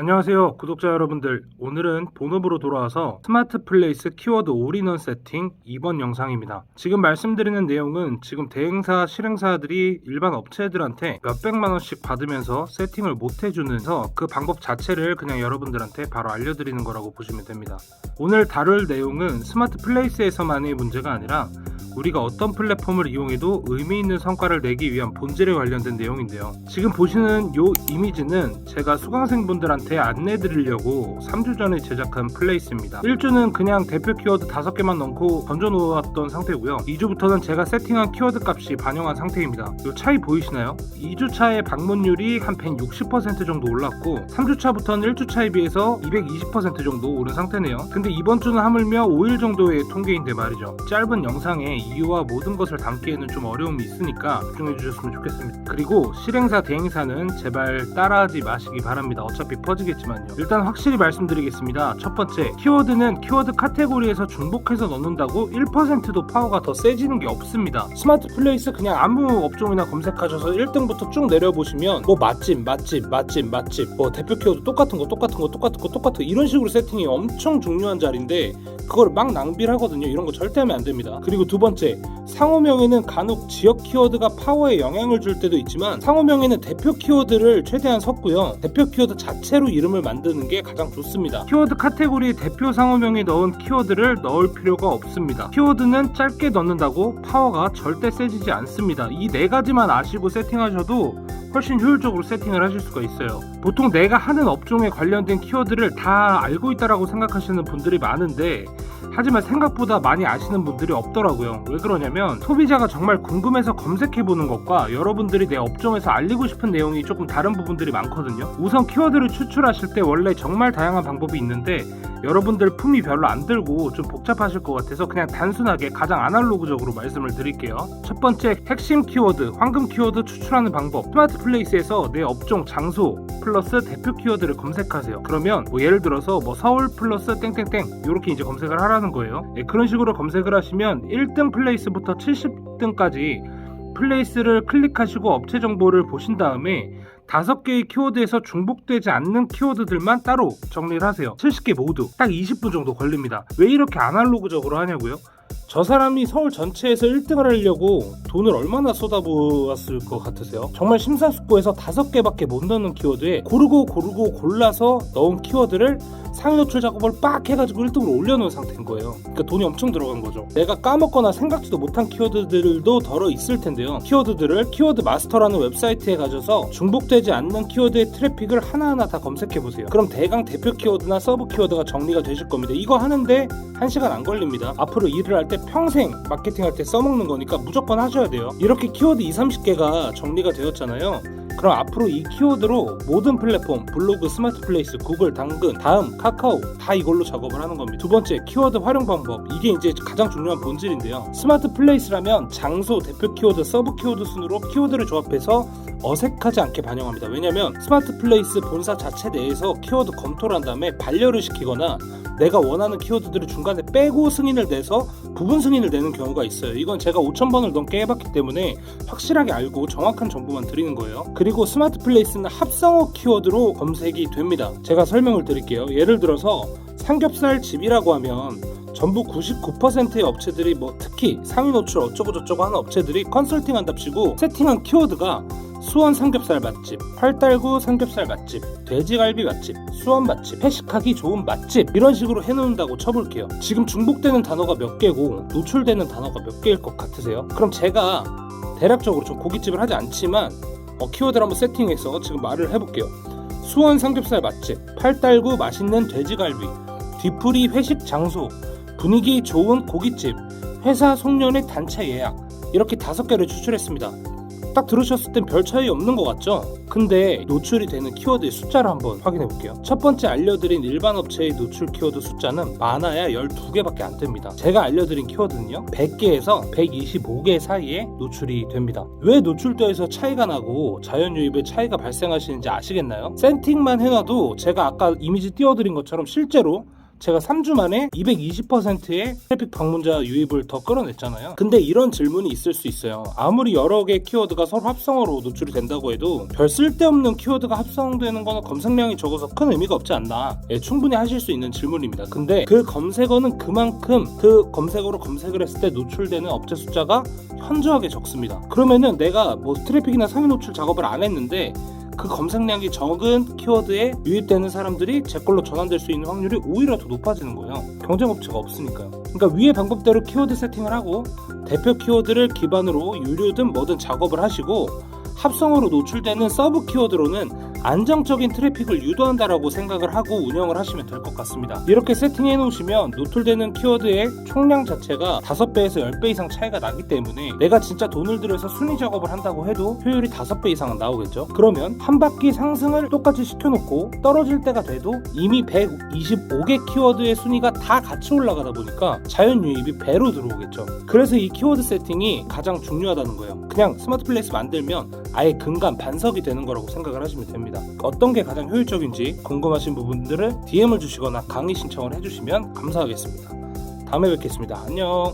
안녕하세요 구독자 여러분들. 오늘은 본업으로 돌아와서 스마트 플레이스 키워드 올인원 세팅 2번 영상입니다. 지금 말씀드리는 내용은 지금 대행사 실행사들이 일반 업체들한테 몇백만원씩 받으면서 세팅을 못 해주면서 그 방법 자체를 그냥 여러분들한테 바로 알려드리는 거라고 보시면 됩니다. 오늘 다룰 내용은 스마트 플레이스에서만의 문제가 아니라 우리가 어떤 플랫폼을 이용해도 의미 있는 성과를 내기 위한 본질에 관련된 내용인데요. 지금 보시는 이 이미지는 제가 수강생분들한테 안내 드리려고 3주 전에 제작한 플레이스입니다. 1주는 그냥 대표 키워드 5개만 넣고 던져 놓았던 상태고요. 2주부터는 제가 세팅한 키워드 값이 반영한 상태입니다. 이 차이 보이시나요? 2주차의 방문율이 한 160% 정도 올랐고 3주차부터는 1주차에 비해서 220% 정도 오른 상태네요. 근데 이번 주는 하물며 5일 정도의 통계인데 말이죠. 짧은 영상에 이유와 모든 것을 담기에는 좀 어려움이 있으니까 집중해 주셨으면 좋겠습니다. 그리고 실행사 대행사는 제발 따라하지 마시기 바랍니다. 어차피 퍼 지겠지만요. 일단 확실히 말씀드리겠습니다. 첫 번째, 키워드는 키워드 카테고리에서 중복해서 넣는다고 1%도 파워가 더 세지는 게 없습니다. 스마트 플레이스 그냥 아무 업종이나 검색하셔서 1등부터 쭉 내려보시면 뭐 맛집, 맛집, 맛집, 맛집, 뭐 대표 키워드 똑같은 거, 똑같은 거, 똑같은 거, 똑같은 거 이런 식으로 세팅이 엄청 중요한 자리인데 그걸 막 낭비를 하거든요. 이런 거 절대 하면 안 됩니다. 그리고 두 번째, 상호명에는 간혹 지역 키워드가 파워에 영향을 줄 때도 있지만 상호명에는 대표 키워드를 최대한 섞고요. 대표 키워드 자체로 이름을 만드는 게 가장 좋습니다. 키워드 카테고리 대표 상호명에 넣은 키워드를 넣을 필요가 없습니다. 키워드는 짧게 넣는다고 파워가 절대 세지지 않습니다. 이 네 가지만 아시고 세팅하셔도 훨씬 효율적으로 세팅을 하실 수가 있어요. 보통 내가 하는 업종에 관련된 키워드를 다 알고 있다라고 생각하시는 분들이 많은데 하지만 생각보다 많이 아시는 분들이 없더라고요. 왜 그러냐면 소비자가 정말 궁금해서 검색해 보는 것과 여러분들이 내 업종에서 알리고 싶은 내용이 조금 다른 부분들이 많거든요. 우선 키워드를 추출하실 때 원래 정말 다양한 방법이 있는데 여러분들 품이 별로 안 들고 좀 복잡하실 것 같아서 그냥 단순하게 가장 아날로그적으로 말씀을 드릴게요. 첫 번째 핵심 키워드, 황금 키워드 추출하는 방법. 스마트 플레이스에서 내 업종, 장소 플러스 대표 키워드를 검색하세요. 그러면 뭐 예를 들어서 뭐 서울 플러스 땡땡땡 이렇게 이제 검색을 하라는 거예요. 예, 그런 식으로 검색을 하시면 1등 플레이스부터 70등까지 플레이스를 클릭하시고 업체 정보를 보신 다음에 다섯 개의 키워드에서 중복되지 않는 키워드들만 따로 정리를 하세요. 70개 모두 딱 20분 정도 걸립니다. 왜 이렇게 아날로그적으로 하냐고요? 저 사람이 서울 전체에서 1등을 하려고 돈을 얼마나 쏟아부었을 것 같으세요? 정말 심사숙고해서 다섯 개밖에 못 넣는 키워드에 고르고 고르고 골라서 넣은 키워드를 상위 노출 작업을 빡 해가지고 1등으로 올려놓은 상태인 거예요. 그러니까 돈이 엄청 들어간 거죠. 내가 까먹거나 생각지도 못한 키워드들도 덜어 있을 텐데요. 키워드들을 키워드 마스터라는 웹사이트에 가셔서 중복되지 않는 키워드의 트래픽을 하나하나 다 검색해 보세요. 그럼 대강 대표 키워드나 서브 키워드가 정리가 되실 겁니다. 이거 하는데 1시간 안 걸립니다. 앞으로 일을 할 때 평생 마케팅 할 때 써먹는 거니까 무조건 하셔야 돼요. 이렇게 키워드 2, 30개가 정리가 되었잖아요. 그럼 앞으로 이 키워드로 모든 플랫폼 블로그, 스마트 플레이스, 구글, 당근, 다음, 카카오 다 이걸로 작업을 하는 겁니다. 두 번째 키워드 활용 방법 이게 이제 가장 중요한 본질인데요. 스마트 플레이스라면 장소, 대표 키워드, 서브 키워드 순으로 키워드를 조합해서 어색하지 않게 반영합니다. 왜냐면 스마트 플레이스 본사 자체 내에서 키워드 검토를 한 다음에 반려를 시키거나 내가 원하는 키워드들을 중간에 빼고 승인을 내서 부분 승인을 내는 경우가 있어요. 이건 제가 5,000번을 넘게 해봤기 때문에 확실하게 알고 정확한 정보만 드리는 거예요. 그리고 스마트 플레이스는 합성어 키워드로 검색이 됩니다. 제가 설명을 드릴게요. 예를 들어서 삼겹살 집이라고 하면 전부 99%의 업체들이 뭐 특히 상위 노출 어쩌고 저쩌고 하는 업체들이 컨설팅 한답시고 세팅한 키워드가 수원 삼겹살 맛집, 팔달구 삼겹살 맛집, 돼지갈비 맛집, 수원 맛집, 회식하기 좋은 맛집 이런 식으로 해놓는다고 쳐볼게요. 지금 중복되는 단어가 몇 개고 노출되는 단어가 몇 개일 것 같으세요? 그럼 제가 대략적으로 좀 고깃집을 하지 않지만 어, 키워드를 한번 세팅해서 지금 말을 해볼게요. 수원 삼겹살 맛집, 팔달구 맛있는 돼지갈비, 뒤풀이 회식 장소, 분위기 좋은 고깃집, 회사 송년회 단체 예약 이렇게 다섯 개를 추출했습니다. 딱 들으셨을 땐 별 차이 없는 것 같죠? 근데 노출이 되는 키워드의 숫자를 한번 확인해 볼게요. 첫 번째 알려드린 일반 업체의 노출 키워드 숫자는 많아야 12개밖에 안 됩니다. 제가 알려드린 키워드는요, 100개에서 125개 사이에 노출이 됩니다. 왜 노출도에서 차이가 나고 자연 유입에 차이가 발생하시는지 아시겠나요? 세팅만 해놔도 제가 아까 이미지 띄워드린 것처럼 실제로 제가 3주 만에 220%의 트래픽 방문자 유입을 더 끌어냈잖아요. 근데 이런 질문이 있을 수 있어요. 아무리 여러 개의 키워드가 서로 합성어로 노출이 된다고 해도 별 쓸데없는 키워드가 합성되는 거는 검색량이 적어서 큰 의미가 없지 않나. 예, 충분히 하실 수 있는 질문입니다. 근데 그 검색어는 그만큼 그 검색어로 검색을 했을 때 노출되는 업체 숫자가 현저하게 적습니다. 그러면은 내가 뭐 트래픽이나 상위 노출 작업을 안 했는데 그 검색량이 적은 키워드에 유입되는 사람들이 제 걸로 전환될 수 있는 확률이 오히려 더 높아지는 거예요. 경쟁 업체가 없으니까요. 그러니까 위의 방법대로 키워드 세팅을 하고 대표 키워드를 기반으로 유료든 뭐든 작업을 하시고 합성어로 노출되는 서브 키워드로는 안정적인 트래픽을 유도한다라고 생각을 하고 운영을 하시면 될 것 같습니다. 이렇게 세팅해 놓으시면 노출되는 키워드의 총량 자체가 5배에서 10배 이상 차이가 나기 때문에 내가 진짜 돈을 들여서 순위 작업을 한다고 해도 효율이 5배 이상은 나오겠죠. 그러면 한 바퀴 상승을 똑같이 시켜놓고 떨어질 때가 돼도 이미 125개 키워드의 순위가 다 같이 올라가다 보니까 자연 유입이 배로 들어오겠죠. 그래서 이 키워드 세팅이 가장 중요하다는 거예요. 그냥 스마트 플레이스 만들면 아예 근간 반석이 되는 거라고 생각을 하시면 됩니다. 어떤 게 가장 효율적인지 궁금하신 부분들은 DM을 주시거나 강의 신청을 해주시면 감사하겠습니다. 다음에 뵙겠습니다. 안녕.